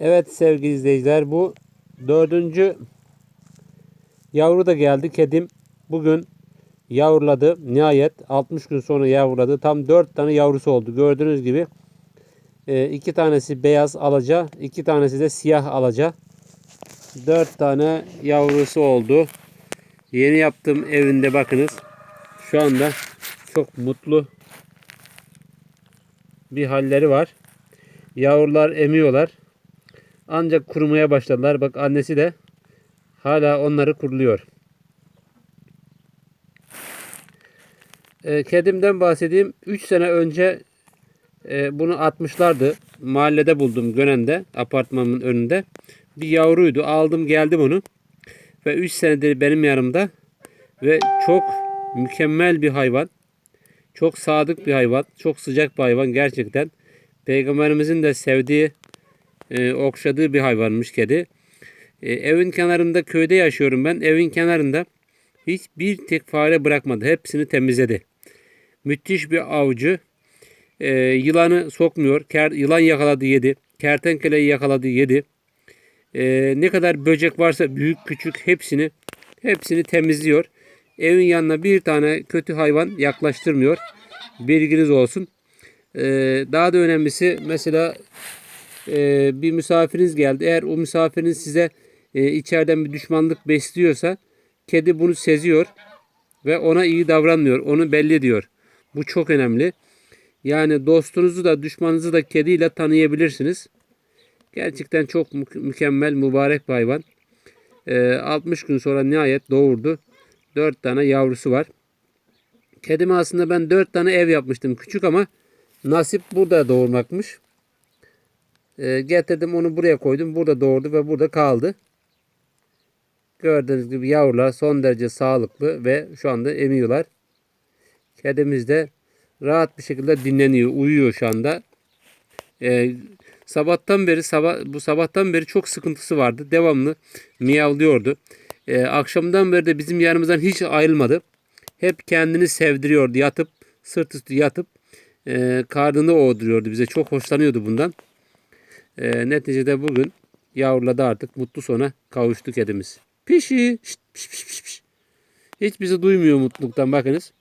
Evet sevgili izleyiciler bu dördüncü yavru da geldi. Kedim bugün yavruladı. Nihayet 60 gün sonra yavruladı. Tam 4 tane yavrusu oldu. Gördüğünüz gibi e, iki tanesi beyaz alaca, iki tanesi de siyah alaca. 4 tane yavrusu oldu. Yeni yaptığım evinde bakınız. Şu anda çok mutlu bir halleri var. Yavrular emiyorlar. Ancak kurumaya başladılar. Bak annesi de hala onları kuruluyor. E, kedimden bahsedeyim. 3 sene önce e, bunu atmışlardı. Mahallede buldum Gönen'de. Apartmanın önünde. Bir yavruydu. Aldım geldim onu. Ve 3 senedir benim yanımda. Ve çok mükemmel bir hayvan. Çok sadık bir hayvan. Çok sıcak bir hayvan gerçekten. Peygamberimizin de sevdiği, e, okşadığı bir hayvanmış kedi. E, evin kenarında köyde yaşıyorum ben. Evin kenarında hiçbir tek fare bırakmadı. Hepsini temizledi. Müthiş bir avcı. E, yılanı sokmuyor. Ker, yılan yakaladı yedi. Kertenkeleyi yakaladı yedi. E, ne kadar böcek varsa büyük küçük hepsini hepsini temizliyor. Evin yanına bir tane kötü hayvan yaklaştırmıyor. Bilginiz olsun. E, daha da önemlisi mesela e, bir misafiriniz geldi. Eğer o misafiriniz size e, içeriden bir düşmanlık besliyorsa kedi bunu seziyor ve ona iyi davranmıyor. Onu belli ediyor. Bu çok önemli. Yani dostunuzu da düşmanınızı da kediyle tanıyabilirsiniz. Gerçekten çok mü- mükemmel, mübarek bir hayvan. E, 60 gün sonra nihayet doğurdu. 4 tane yavrusu var. Kedime aslında ben 4 tane ev yapmıştım. Küçük ama nasip burada doğurmakmış. E, getirdim onu buraya koydum. Burada doğurdu ve burada kaldı. Gördüğünüz gibi yavrular son derece sağlıklı ve şu anda emiyorlar. Kedimiz de rahat bir şekilde dinleniyor, uyuyor şu anda. E, sabahtan beri sabah bu sabahtan beri çok sıkıntısı vardı. Devamlı miyavlıyordu. E, akşamdan beri de bizim yanımızdan hiç ayrılmadı. Hep kendini sevdiriyordu. Yatıp sırt üstü yatıp e, karnını oğduruyordu bize. Çok hoşlanıyordu bundan. E, neticede bugün yavruladı artık. Mutlu sona kavuştu kedimiz. Pişi. Piş, piş, piş, piş. Hiç bizi duymuyor mutluluktan bakınız.